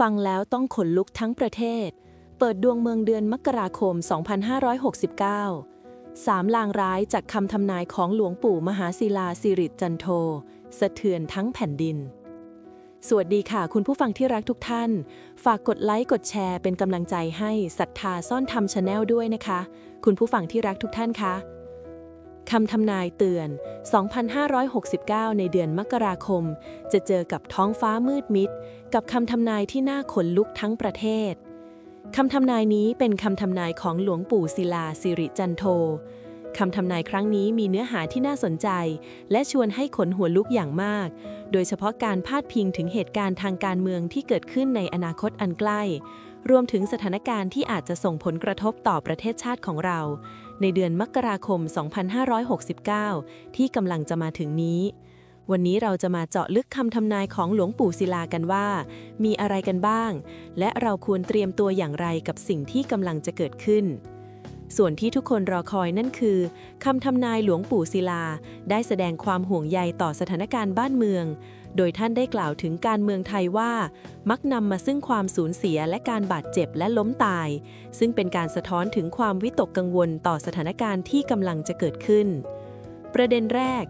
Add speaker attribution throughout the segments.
Speaker 1: ฟังแล้วต้องขนลุกทั้งประเทศ เปิดดวงเมืองเดือนมกราคม 2569 สามลางร้ายจากคำทำนายของหลวงปู่มหาศิลาสิริจันโท สะเทือนทั้งแผ่นดิน สวัสดีค่ะ คุณผู้ฟังที่รักทุกท่าน ฝากกดไลค์กดแชร์เป็นกำลังใจให้ศรัทธาซ่อนธรรมชาแนลด้วยนะคะ คุณผู้ฟังที่รักทุกท่านคะ คำทำนายเตือน 2,569 ในเดือนมกราคม จะเจอกับท้องฟ้ามืดมิด กับคำทำนายที่น่าขนลุกทั้งประเทศ คำทำนายนี้เป็นคำทำนายของหลวงปู่ศิลาสิริจันโท คำทำนายครั้งนี้มีเนื้อหาที่น่าสนใจ และชวนให้ขนหัวลุกอย่างมาก โดยเฉพาะการพาดพิงถึงเหตุการณ์ทางการเมืองที่เกิดขึ้นในอนาคตอันใกล้ รวมถึงสถานการณ์ที่อาจจะส่งผลกระทบต่อประเทศชาติของเรา ในเดือนมกราคม 2569 ที่กำลังจะมาถึงนี้ วันนี้เราจะมาเจาะลึกคำทำนายของหลวงปู่ศิลากันว่า มีอะไรกันบ้าง และเราควรเตรียมตัวอย่างไรกับสิ่งที่กำลังจะเกิดขึ้นส่วนที่ทุกคนรอคอยนั่นคือคำทำนายหลวงปู่ศิลา ได้แสดงความห่วงใยต่อสถานการณ์บ้านเมือง โดยท่านได้กล่าวถึงการเมืองไทยว่า มักนำมาซึ่งความสูญเสียและการบาดเจ็บและล้มตาย ซึ่งเป็นการสะท้อนถึงความวิตกกังวลต่อสถานการณ์ที่กำลังจะเกิดขึ้น ประเด็นแรก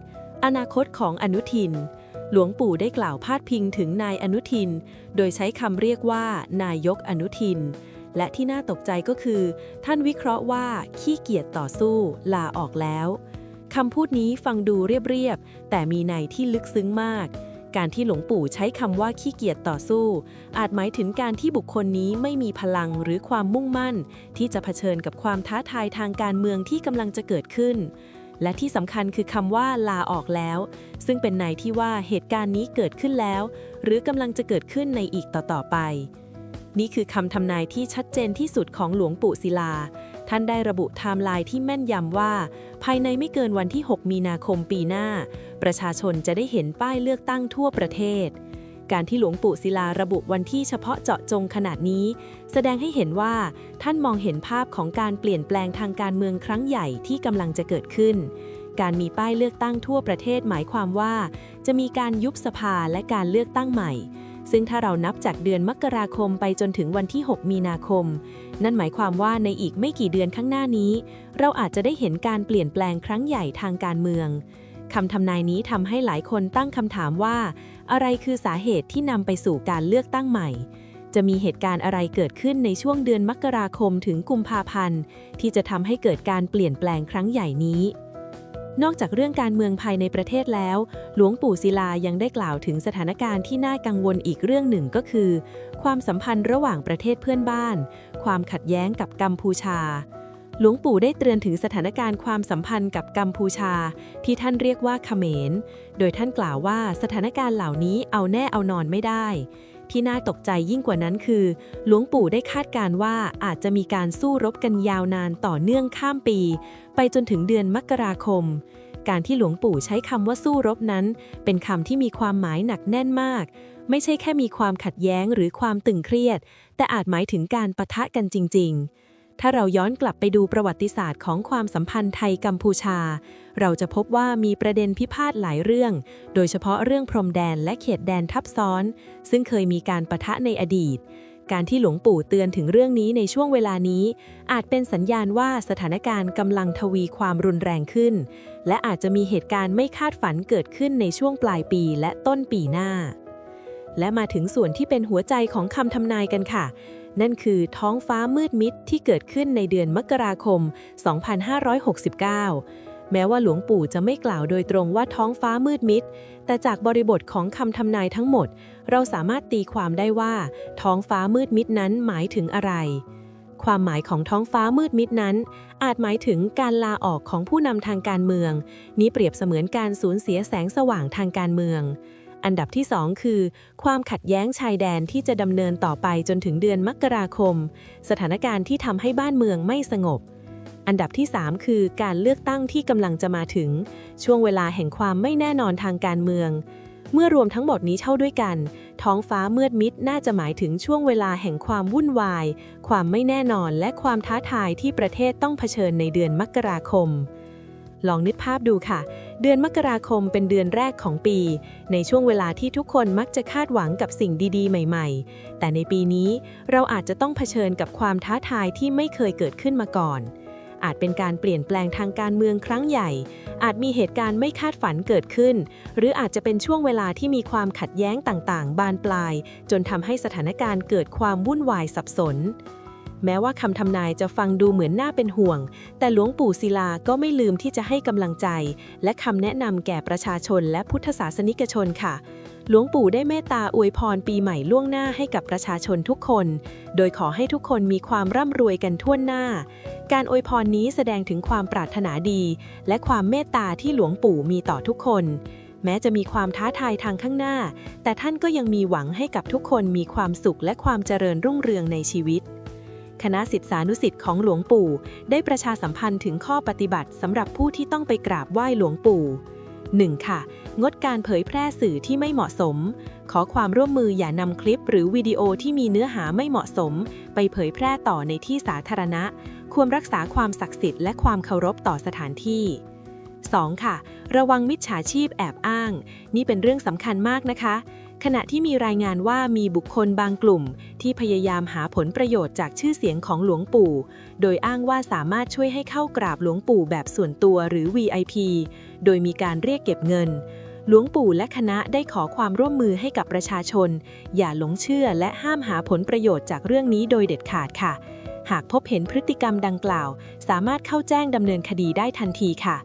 Speaker 1: อนาคตของอนุทิน หลวงปู่ได้กล่าวพาดพิงถึงนายอนุทิน โดยใช้คำเรียกว่า นายกอนุทิน และที่น่าตกใจก็คือ ท่านวิเคราะห์ว่าขี้เกียจต่อสู้ลาออกแล้วคำพูดนี้ฟังดูเรียบๆ แต่มีในที่ลึกซึ้งมาก การที่หลวงปู่ใช้คำว่าขี้เกียจต่อสู้ อาจหมายถึงการที่บุคคลนี้ไม่มีพลังหรือความมุ่งมั่น ที่จะเผชิญกับความท้าทายทางการเมืองที่กำลังจะเกิดขึ้น และที่สำคัญคือคำว่าลาออกแล้ว ซึ่งเป็นในที่ว่าเหตุการณ์นี้เกิดขึ้นแล้ว หรือกำลังจะเกิดขึ้นในอีกต่อๆไป นี่คือคำทำนายที่ชัดเจนที่สุดของหลวงปู่ศิลา ท่านได้ระบุไทม์ไลน์ที่แม่นยำว่า ภายในไม่เกินวันที่ 6 มีนาคมปีหน้า ประชาชนจะได้เห็นป้ายเลือกตั้งทั่วประเทศ การที่หลวงปู่ศิลาระบุวันที่เฉพาะเจาะจงขนาดนี้ แสดงให้เห็นว่าท่านมองเห็นภาพของการเปลี่ยนแปลงทางการเมืองครั้งใหญ่ที่กำลังจะเกิดขึ้นการมีป้ายเลือกตั้งทั่วประเทศหมายความว่า จะมีการยุบสภาและการเลือกตั้งใหม่ ซึ่งถ้าเรานับจากเดือนมกราคมไปจนถึงวันที่ 6 มีนาคม นั่นหมายความว่าในอีกไม่กี่เดือนข้างหน้านี้ เราอาจจะได้เห็นการเปลี่ยนแปลงครั้งใหญ่ทางการเมืองคำทำนายนี้ทำให้หลายคนตั้งคำถามว่า อะไรคือสาเหตุที่นำไปสู่การเลือกตั้งใหม่ จะมีเหตุการณ์อะไรเกิดขึ้นในช่วงเดือนมกราคมถึงกุมภาพันธ์ ที่จะทำให้เกิดการเปลี่ยนแปลงครั้งใหญ่นี้ นอกจากเรื่องการเมืองภายในประเทศแล้ว หลวงปู่ศิลายังได้กล่าวถึงสถานการณ์ที่น่ากังวลอีกเรื่องหนึ่งก็คือ ความสัมพันธ์ระหว่างประเทศเพื่อนบ้าน ความขัดแย้งกับกัมพูชา หลวงปู่ได้เตือนถึงสถานการณ์ความสัมพันธ์กับกัมพูชา ที่ท่านเรียกว่าเขมร โดยท่านกล่าวว่าสถานการณ์เหล่านี้เอาแน่เอานอนไม่ได้ ที่น่าตกใจยิ่งกว่านั้นคือ หลวงปู่ได้คาดการณ์ว่าอาจจะมีการสู้รบกันยาวนานต่อเนื่องข้ามปี ไปจนถึงเดือนมกราคม การที่หลวงปู่ใช้คำว่าสู้รบนั้น เป็นคำที่มีความหมายหนักแน่นมาก ไม่ใช่แค่มีความขัดแย้งหรือความตึงเครียด แต่อาจหมายถึงการปะทะกันจริง ๆถ้าเราย้อนกลับไปดูประวัติศาสตร์ของความสัมพันธ์ไทยกัมพูชา เราจะพบว่ามีประเด็นพิพาทหลายเรื่อง โดยเฉพาะเรื่องพรมแดนและเขตแดนทับซ้อน ซึ่งเคยมีการประทะในอดีต การที่หลวงปู่เตือนถึงเรื่องนี้ในช่วงเวลานี้ อาจเป็นสัญญาณว่าสถานการณ์กำลังทวีความรุนแรงขึ้น และอาจจะมีเหตุการณ์ไม่คาดฝันเกิดขึ้นในช่วงปลายปีและต้นปีหน้า และมาถึงส่วนที่เป็นหัวใจของคำทำนายกันค่ะนั่นคือท้องฟ้ามืดมิดที่เกิดขึ้นในเดือนมกราคม 2569 แม้ว่าหลวงปู่จะไม่กล่าวโดยตรงว่าท้องฟ้ามืดมิด แต่จากบริบทของคำทำนายทั้งหมด เราสามารถตีความได้ว่า ท้องฟ้ามืดมิดนั้นหมายถึงอะไร ความหมายของท้องฟ้ามืดมิดนั้น อาจหมายถึงการลาออกของผู้นำทางการเมือง นี้เปรียบเสมือนการสูญเสียแสงสว่างทางการเมืองอันดับที่ 2 คือ ความขัดแย้งชายแดนที่จะดำเนินต่อไปจนถึงเดือนมกราคม สถานการณ์ที่ทำให้บ้านเมืองไม่สงบ อันดับที่ 3 คือการเลือกตั้งที่กำลังจะมาถึง ช่วงเวลาแห่งความไม่แน่นอนทางการเมือง เมื่อรวมทั้งหมดนี้เข้าด้วยกัน ท้องฟ้ามืดมิดน่าจะหมายถึงช่วงเวลาแห่งความวุ่นวาย ความไม่แน่นอนและความท้าทายที่ประเทศต้องเผชิญในเดือนมกราคม ลองนึกภาพดูค่ะ เดือนมกราคมเป็นเดือนแรกของปี ในช่วงเวลาที่ทุกคนมักจะคาดหวังกับสิ่งดีๆ ใหม่ ๆ แต่ในปีนี้เราอาจจะต้องเผชิญกับความท้าทายที่ไม่เคยเกิดขึ้นมาก่อน อาจเป็นการเปลี่ยนแปลงทางการเมืองครั้งใหญ่ อาจมีเหตุการณ์ไม่คาดฝันเกิดขึ้น หรืออาจจะเป็นช่วงเวลาที่มีความขัดแย้งต่างๆ บานปลาย จนทำให้สถานการณ์เกิดความวุ่นวายสับสน แม้ว่าคำทำนายจะฟังดูเหมือนน่าเป็นห่วง แต่หลวงปู่ศิลาก็ไม่ลืมที่จะให้กำลังใจ และคำแนะนำแก่ประชาชนและพุทธศาสนิกชนค่ะ หลวงปู่ได้เมตตาอวยพรปีใหม่ล่วงหน้าให้กับประชาชนทุกคน โดยขอให้ทุกคนมีความร่ำรวยกันทั่วหน้า การอวยพรนี้แสดงถึงความปรารถนาดี และความเมตตาที่หลวงปู่มีต่อทุกคน แม้จะมีความท้าทายทางข้างหน้า แต่ท่านก็ยังมีหวังให้กับทุกคนมีความสุขและความเจริญรุ่งเรืองในชีวิตคณะศิษยานุศิษย์ของหลวงปู่ ได้ประชาสัมพันธ์ถึงข้อปฏิบัติสำหรับผู้ที่ต้องไปกราบไหว้หลวงปู่ 1. ค่ะ งดการเผยแพร่สื่อที่ไม่เหมาะสม ขอความร่วมมืออย่านำคลิปหรือวิดีโอที่มีเนื้อหาไม่เหมาะสม ไปเผยแพร่ต่อในที่สาธารณะ ควรรักษาความศักดิ์สิทธิ์และความเคารพต่อสถานที่ 2. ค่ะ ระวังมิจฉาชีพแอบอ้าง นี่เป็นเรื่องสำคัญมากนะคะ ขณะที่มีรายงานว่ามีบุคคลบางกลุ่ม ที่พยายามหาผลประโยชน์จากชื่อเสียงของหลวงปู่ โดยอ้างว่าสามารถช่วยให้เข้ากราบหลวงปู่แบบส่วนตัวหรือ VIP โดยมีการเรียกเก็บเงิน หลวงปู่และคณะได้ขอความร่วมมือให้กับประชาชน อย่าหลงเชื่อและห้ามหาผลประโยชน์จากเรื่องนี้โดยเด็ดขาดค่ะ หากพบเห็นพฤติกรรมดังกล่าว สามารถเข้าแจ้งดำเนินคดีได้ทันทีค่ะ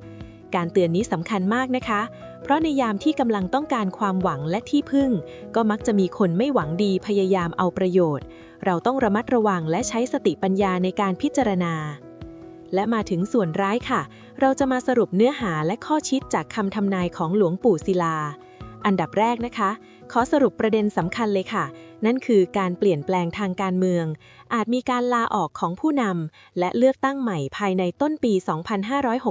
Speaker 1: การเตือนนี้สำคัญมากนะคะ ราะในยามที่กำลังต้องการความหวังและที่พึ่ง ก็มักจะมีคนไม่หวังดีพยายามเอาประโยชน์ เราต้องระมัดระวังและใช้สติปัญญาในการพิจารณา และมาถึงส่วนร้ายค่ะ เราจะมาสรุปเนื้อหาและข้อคิดจากคำทำนายของหลวงปู่ศิลา อันดับแรกนะคะ ขอสรุปประเด็นสำคัญเลยค่ะ นั่นคือการเปลี่ยนแปลงทางการเมือง อาจมีการลาออกของผู้นำและเลือกตั้งใหม่ภายในต้นปี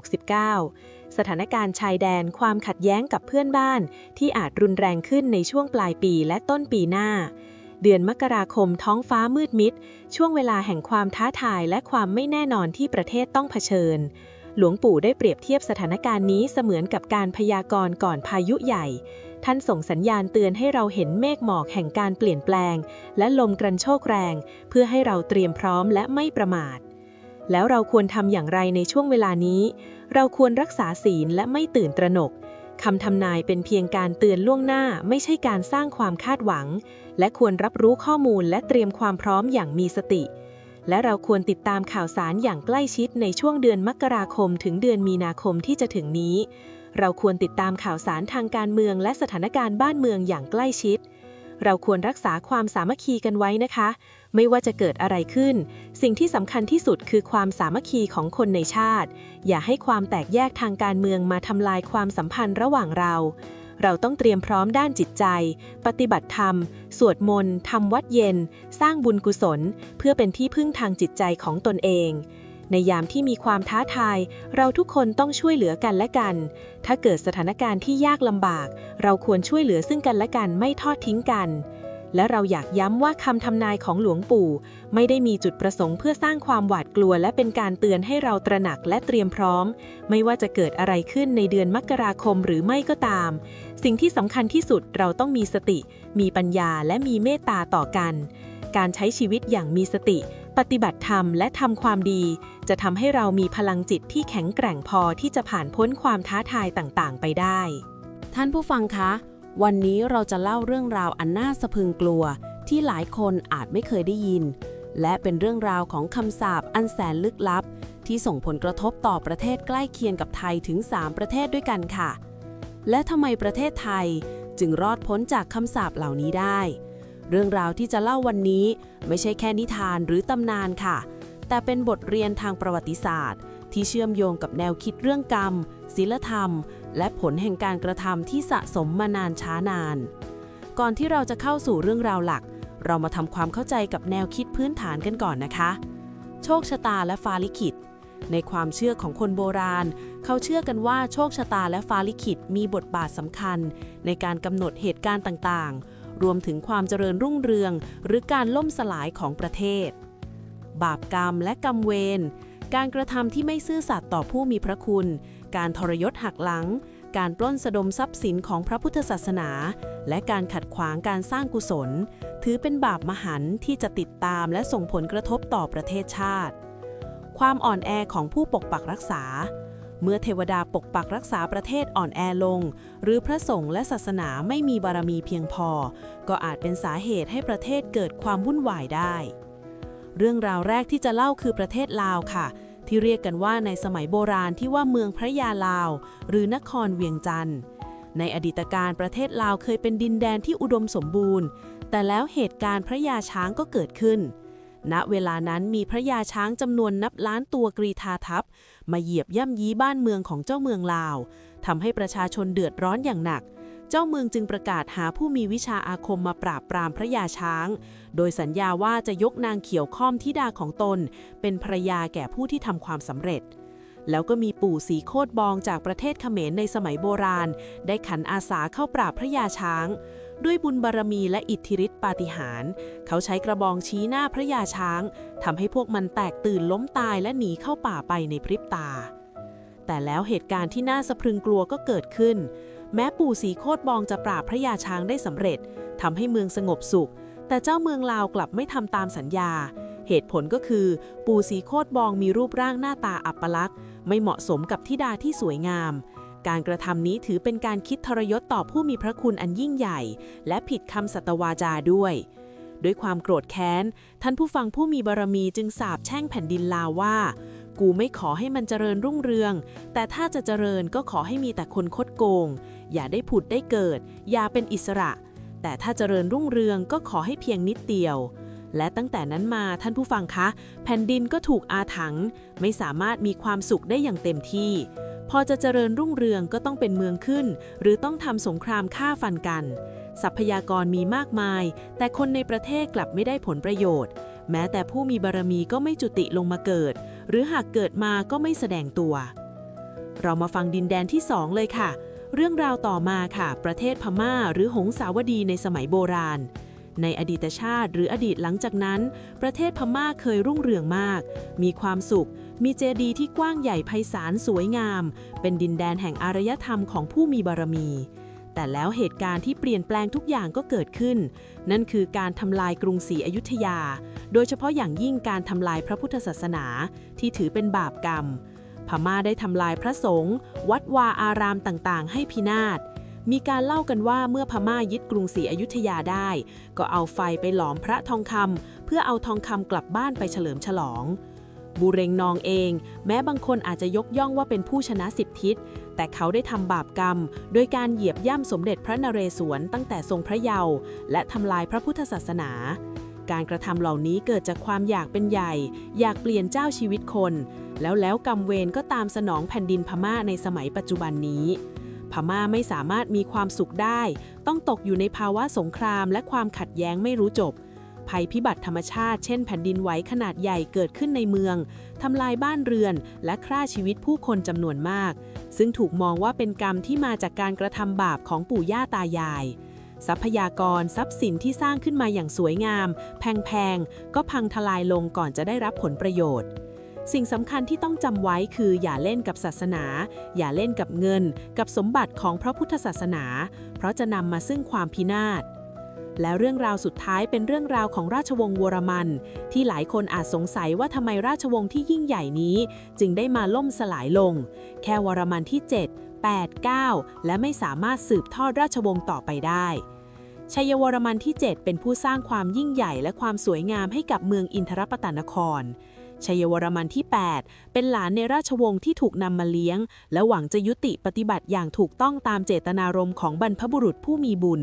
Speaker 1: 2569 สถานการณ์ชายแดนความขัดแย้งกับเพื่อนบ้าน ที่อาจรุนแรงขึ้นในช่วงปลายปีและต้นปีหน้า เดือนมกราคมท้องฟ้ามืดมิด ช่วงเวลาแห่งความท้าทายและความไม่แน่นอนที่ประเทศต้องเผชิญ หลวงปู่ได้เปรียบเทียบสถานการณ์นี้เสมือนกับการพยากรณ์ก่อนพายุใหญ่ท่านส่งสัญญาณเตือนให้เราเห็นเมฆหมอกแห่งการเปลี่ยนแปลง และลมกรันโชกแรง เพื่อให้เราเตรียมพร้อมและไม่ประมาท แล้วเราควรทำอย่างไรในช่วงเวลานี้ เราควรรักษาศีลและไม่ตื่นตระหนกคำทำนายเป็นเพียงการเตือนล่วงหน้าไม่ใช่การสร้างความคาดหวัง และควรรับรู้ข้อมูลและเตรียมความพร้อมอย่างมีสติ และเราควรติดตามข่าวสารอย่างใกล้ชิดในช่วงเดือนมกราคมถึงเดือนมีนาคมที่จะถึงนี้ เราควรติดตามข่าวสารทางการเมืองและสถานการณ์บ้านเมืองอย่างใกล้ชิด เราควรรักษาความสามัคคีกันไว้นะคะ ไม่ว่าจะเกิดอะไรขึ้น สิ่งที่สำคัญที่สุดคือความสามัคคีของคนในชาติ อย่าให้ความแตกแยกทางการเมืองมาทำลายความสัมพันธ์ระหว่างเรา เราต้องเตรียมพร้อมด้านจิตใจ ปฏิบัติธรรม สวดมนต์ทำวัดเย็น สร้างบุญกุศล เพื่อเป็นที่พึ่งทางจิตใจของตนเอง ในยามที่มีความท้าทาย เราทุกคนต้องช่วยเหลือกันและกัน ถ้าเกิดสถานการณ์ที่ยากลำบาก เราควรช่วยเหลือซึ่งกันและกันไม่ทอดทิ้งกัน และเราอยากย้ำว่าคำทำนายของหลวงปู่ ไม่ได้มีจุดประสงค์เพื่อสร้างความหวาดกลัว และเป็นการเตือนให้เราตระหนักและเตรียมพร้อม ไม่ว่าจะเกิดอะไรขึ้นในเดือนมกราคมหรือไม่ก็ตาม สิ่งที่สำคัญที่สุดเราต้องมีสติ มีปัญญาและมีเมตตาต่อกัน การใช้ชีวิตอย่างมีสติ ปฏิบัติธรรมและทำความดี จะทำให้เรามีพลังจิตที่แข็งแกร่งพอที่จะผ่านพ้นความท้าทายต่างๆ ไปได้
Speaker 2: ท่านผู้ฟังคะ วันนี้เราจะเล่าเรื่องราวอันน่าสะพึงกลัว ที่หลายคนอาจไม่เคยได้ยิน และเป็นเรื่องราวของคำสาปอันแสนลึกลับ ที่ส่งผลกระทบต่อประเทศใกล้เคียงกับไทยถึง 3 ประเทศด้วยกันค่ะ และทำไมประเทศไทยจึงรอดพ้นจากคำสาปเหล่านี้ได้ เรื่องราวที่จะเล่าวันนี้ไม่ใช่แค่นิทานหรือตำนานค่ะ แต่เป็นบทเรียนทางประวัติศาสตร์ ที่เชื่อมโยงกับแนวคิดเรื่องกรรมศีลธรรม และผลแห่งการกระทำที่สะสมมานานช้านาน ก่อนที่เราจะเข้าสู่เรื่องราวหลัก เรามาทำความเข้าใจกับแนวคิดพื้นฐานกันก่อนนะคะ โชคชะตาและฟ้าลิขิตในความเชื่อของคนโบราณ เขาเชื่อกันว่าโชคชะตาและฟ้าลิขิตมีบทบาทสำคัญ ในการกำหนดเหตุการณ์ต่างๆ รวมถึงความเจริญรุ่งเรือง หรือการล่มสลายของประเทศ บาปกรรมและกรรมเวร การกระทำที่ไม่ซื่อสัตย์ต่อผู้มีพระคุณ การทรยศหักหลัง
Speaker 1: การปล้นสะดมทรัพย์สินของพระพุทธศาสนา และการขัดขวางการสร้างกุศล ถือเป็นบาปมหันต์ที่จะติดตามและส่งผลกระทบต่อประเทศชาติ ความอ่อนแอของผู้ปกปักรักษา เมื่อเทวดาปกปักรักษาประเทศอ่อนแอลง หรือพระสงฆ์และศาสนาไม่มีบารมีเพียงพอ ก็อาจเป็นสาเหตุให้ประเทศเกิดความวุ่นวายได้ เรื่องราวแรกที่จะเล่าคือประเทศลาวค่ะ ที่เรียกกันว่าในสมัยโบราณที่ว่าเมืองพระยาลาว หรือนครเวียงจันทร์ในอดีตการประเทศลาวเคยเป็นดินแดนที่อุดมสมบูรณ์ แต่แล้วเหตุการณ์พระยาช้างก็เกิดขึ้น ณเวลานั้นมีพระยาช้างจำนวนนับล้านตัวกรีธาทัพ มาเหยียบย่ำยีบ้านเมืองของเจ้าเมืองลาวทำให้ประชาชนเดือดร้อนอย่างหนัก เจ้าเมืองจึงประกาศหาผู้มีวิชาอาคมมาปราบปรามพระยาช้าง โดยสัญญาว่าจะยกนางเขียวข้อมทิดาของตน เป็นภรรยาแก่ผู้ที่ทำความสำเร็จแล้วก็มีปู่สีโคดบองจากประเทศเขมรในสมัยโบราณ ได้ขันอาสาเข้าปราบพระยาช้าง ด้วยบุญบารมีและอิทธิฤทธิปาฏิหาริย์เขาใช้กระบองชี้หน้าพระยาช้างทำให้พวกมันแตกตื่นล้มตายและหนีเข้าป่าไปในพริบตา แต่แล้วเหตุการณ์ที่น่าสะพรึงกลัวก็เกิดขึ้น แม้ปู่สีโคดบองจะปราบพระยาช้างได้สำเร็จทำให้เมืองสงบสุข แต่เจ้าเมืองลาวกลับไม่ทำตามสัญญา เหตุผลก็คือ ปู่สีโคดบองมีรูปร่างหน้าตาอัปลักษณ์ไม่เหมาะสมกับทิดาที่สวยงาม การกระทำนี้ถือเป็นการคิดทรยศต่อผู้มีพระคุณอันยิ่งใหญ่ และผิดคำสัตวาจาด้วยด้วยความโกรธแค้น ท่านผู้ฟังผู้มีบารมีจึงสาบแช่งแผ่นดินลาวว่า กูไม่ขอให้มันเจริญรุ่งเรือง แต่ถ้าจะเจริญก็ขอให้มีแต่คนคดโกง อย่าได้ผุดได้เกิด อย่าเป็นอิสระ แต่ถ้าเจริญรุ่งเรืองก็ขอให้เพียงนิดเดียว และตั้งแต่นั้นมาท่านผู้ฟังคะ แผ่นดินก็ถูกอาถรรพ์ไม่สามารถมีความสุขได้อย่างเต็มที่ พอจะเจริญรุ่งเรืองก็ต้องเป็นเมืองขึ้น หรือต้องทำสงครามฆ่าฟันกัน ทรัพยากรมีมากมาย แต่คนในประเทศกลับไม่ได้ผลประโยชน์ แม้แต่ผู้มีบารมีก็ไม่จุติลงมาเกิด หรือหากเกิดมาก็ไม่แสดงตัว เรามาฟังดินแดนที่สองเลยค่ะ เรื่องราวต่อมาค่ะ ประเทศพม่า หรือหงสาวดีในสมัยโบราณในอดีตชาติหรืออดีตหลังจากนั้น ประเทศพม่าเคยรุ่งเรืองมาก มีความสุข มีเจดีย์ที่กว้างใหญ่ไพศาลสวยงาม เป็นดินแดนแห่งอารยธรรมของผู้มีบารมี แต่แล้วเหตุการณ์ที่เปลี่ยนแปลงทุกอย่างก็เกิดขึ้น นั่นคือการทำลายกรุงศรีอยุธยา โดยเฉพาะอย่างยิ่งการทำลายพระพุทธศาสนา ที่ถือเป็นบาปกรรม พม่าได้ทำลายพระสงฆ์วัดวาอารามต่างๆ ให้พินาศมีการเล่ากันว่าเมื่อพม่ายึดกรุงศรีอยุธยาได้ ก็เอาไฟไปหลอมพระทองคำเพื่อเอาทองคำกลับบ้านไปเฉลิมฉลอง บูเรงนองเอง แม้บางคนอาจจะยกย่องว่าเป็นผู้ชนะสิบทิศ แต่เขาได้ทำบาปกรรม โดยการเหยียบย่ำสมเด็จพระนเรศวรตั้งแต่ทรงพระเยาว์และทำลายพระพุทธศาสนา การกระทำเหล่านี้เกิดจากความอยากเป็นใหญ่ อยากเปลี่ยนเจ้าชีวิตคน แล้วแล้วกรรมเวรก็ตามสนองแผ่นดินพม่าในสมัยปัจจุบันนี้พม่าไม่สามารถมีความสุขได้ ต้องตกอยู่ในภาวะสงครามและความขัดแย้งไม่รู้จบ ภัยพิบัติธรรมชาติ เช่นแผ่นดินไหวขนาดใหญ่เกิดขึ้นในเมือง ทำลายบ้านเรือน และฆ่าชีวิตผู้คนจำนวนมาก ซึ่งถูกมองว่าเป็นกรรมที่มาจากการกระทำบาปของปู่ย่าตายาย ทรัพยากรทรัพย์สินที่สร้างขึ้นมาอย่างสวยงาม แพงๆ ก็พังทลายลงก่อนจะได้รับผลประโยชน์สิ่งสำคัญที่ต้องจำไว้คืออย่าเล่นกับศาสนา อย่าเล่นกับเงิน กับสมบัติของพระพุทธศาสนา เพราะจะนำมาซึ่งความพินาศ และเรื่องราวสุดท้ายเป็นเรื่องราวของราชวงศ์วรมัน ที่หลายคนอาจสงสัยว่าทำไมราชวงศ์ที่ยิ่งใหญ่นี้ จึงได้มาล่มสลายลง แค่วรมันที่ 7 8 9 และไม่สามารถสืบทอดราชวงศ์ต่อไปได้ชัยวรมันที่ 7 เป็นผู้สร้างความยิ่งใหญ่และความสวยงามให้กับเมืองอินทรปตนคร ชัยวรมันที่ 8 เป็นหลานในราชวงศ์ที่ถูกนำมาเลี้ยง และหวังจะยุติปฏิบัติอย่างถูกต้องตามเจตนารมณ์ของบรรพบุรุษผู้มีบุญ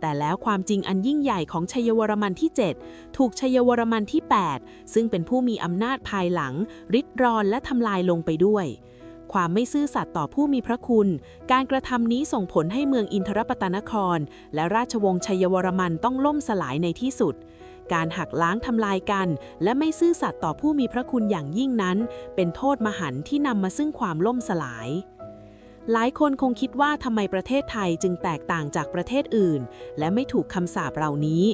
Speaker 1: แต่แล้วความจริงอันยิ่งใหญ่ของชัยวรมันที่ 7 ถูกชัยวรมันที่ 8 ซึ่งเป็นผู้มีอำนาจภายหลัง ริดรอนและทำลายลงไปด้วย ความไม่ซื่อสัตย์ต่อผู้มีพระคุณ การกระทำนี้ส่งผลให้เมืองอินทรปตนคร และราชวงศ์ชัยวรมันต้องล่มสลายในที่สุด การหักล้างทำลายกัน และไม่ซื่อสัตย์ต่อผู้มีพระคุณอย่างยิ่งนั้น เป็นโทษมหันต์ที่นำมาซึ่งความล่มสลาย หลายคนคงคิดว่าทำไมประเทศไทยจึงแตกต่างจากประเทศอื่น และไม่ถูกคำสาปเหล่านี้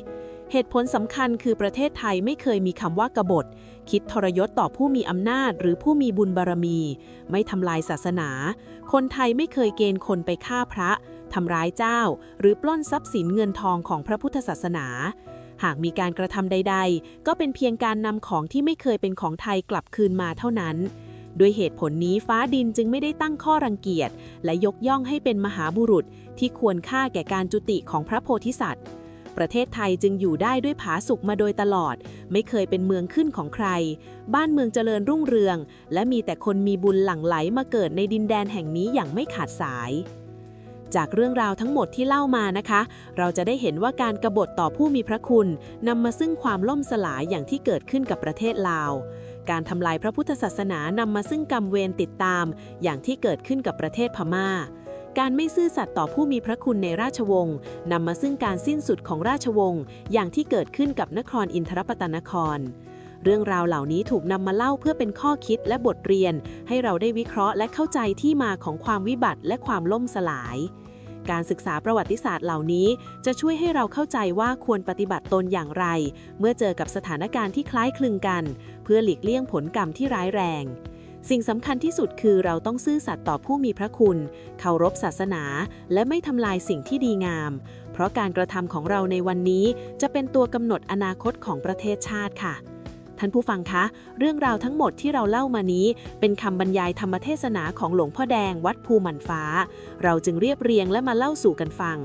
Speaker 1: เหตุผลสำคัญคือประเทศไทยไม่เคยมีคำว่ากบฏ คิดทรยศต่อผู้มีอำนาจ หรือผู้มีบุญบารมี ไม่ทำลายศาสนา คนไทยไม่เคยเกณฑ์คนไปฆ่าพระ ทำร้ายเจ้า หรือปล้นทรัพย์สินเงินทองของพระพุทธศาสนาหากมีการกระทำใด ๆ ก็เป็นเพียงการนำของที่ไม่เคยเป็นของไทยกลับคืนมาเท่านั้น ด้วยเหตุผลนี้ฟ้าดินจึงไม่ได้ตั้งข้อรังเกียจ และยกย่องให้เป็นมหาบุรุษที่ควรค่าแก่การจุติของพระโพธิสัตว์ ประเทศไทยจึงอยู่ได้ด้วยผาสุกมาโดยตลอด ไม่เคยเป็นเมืองขึ้นของใคร บ้านเมืองเจริญรุ่งเรือง และมีแต่คนมีบุญหลั่งไหลมาเกิดในดินแดนแห่งนี้อย่างไม่ขาดสายจากเรื่องราวทั้งหมดที่เล่ามานะคะ เราจะได้เห็นว่าการกบฏต่อผู้มีพระคุณนำมาซึ่งความล่มสลายอย่างที่เกิดขึ้นกับประเทศลาว การทำลายพระพุทธศาสนานำมาซึ่งกรรมเวรติดตาม อย่างที่เกิดขึ้นกับประเทศพม่า การไม่ซื่อสัตย์ต่อผู้มีพระคุณในราชวงศ์นำมาซึ่งการสิ้นสุดของราชวงศ์อย่างที่เกิดขึ้นกับนครอินทรปตนคร เรื่องราวเหล่านี้ถูกนำมาเล่าเพื่อเป็นข้อคิดและบทเรียน ให้เราได้วิเคราะห์และเข้าใจที่มาของความวิบัติและความล่มสลาย การศึกษาประวัติศาสตร์เหล่านี้ จะช่วยให้เราเข้าใจว่าควรปฏิบัติตนอย่างไร เมื่อเจอกับสถานการณ์ที่คล้ายคลึงกัน เพื่อหลีกเลี่ยงผลกรรมที่ร้ายแรง สิ่งสำคัญที่สุดคือเราต้องซื่อสัตย์ต่อผู้มีพระคุณ เคารพศาสนา และไม่ทำลายสิ่งที่ดีงาม เพราะการกระทำของเราในวันนี้จะเป็นตัวกำหนดอนาคตของประเทศชาติค่ะ ท่านผู้ฟังคะ เรื่องราวทั้งหมดที่เราเล่ามานี้ เป็นคำบรรยายธรรมเทศนาของหลวงพ่อแดงวัดภูหมันฟ้า เราจึงเรียบเรียงและมาเล่าสู่กันฟัง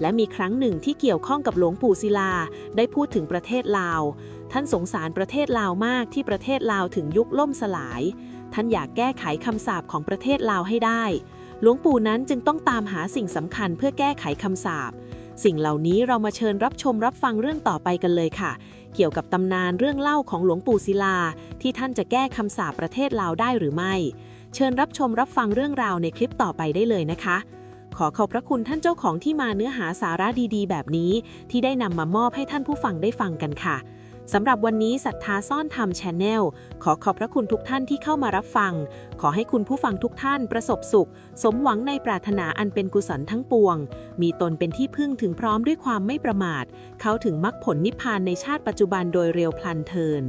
Speaker 1: และมีครั้งหนึ่งที่เกี่ยวข้องกับหลวงปู่ศิลา ได้พูดถึงประเทศลาว ท่านสงสารประเทศลาวมากที่ประเทศลาวถึงยุคล่มสลาย ท่านอยากแก้ไขคำสาปของประเทศลาวให้ได้ หลวงปู่นั้นจึงต้องตามหาสิ่งสำคัญเพื่อแก้ไขคำสาป สิ่งเหล่านี้เรามาเชิญรับชมรับฟังเรื่องต่อไปกันเลยค่ะ เกี่ยวกับตำนานเรื่องเล่าของหลวงปู่ศิลา ที่ท่านจะแก้คำสาปประเทศลาวได้หรือไม่ เชิญรับชมรับฟังเรื่องราวในคลิปต่อไปได้เลยนะคะ ขอขอบพระคุณท่านเจ้าของที่มาเนื้อหาสาระดีๆ แบบนี้ ที่ได้นำมามอบให้ท่านผู้ฟังได้ฟังกันค่ะ สำหรับวันนี้ศรัทธาซ่อนธรรมชแนลขอขอบพระคุณทุกท่านที่เข้ามารับฟัง ขอให้คุณผู้ฟังทุกท่านประสบสุข สมหวังในปรารถนาอันเป็นกุศลทั้งปวง มีตนเป็นที่พึ่งถึงพร้อมด้วยความไม่ประมาท เข้าถึงมรรคผลนิพพานในชาติปัจจุบันโดยเร็วพลันเทิน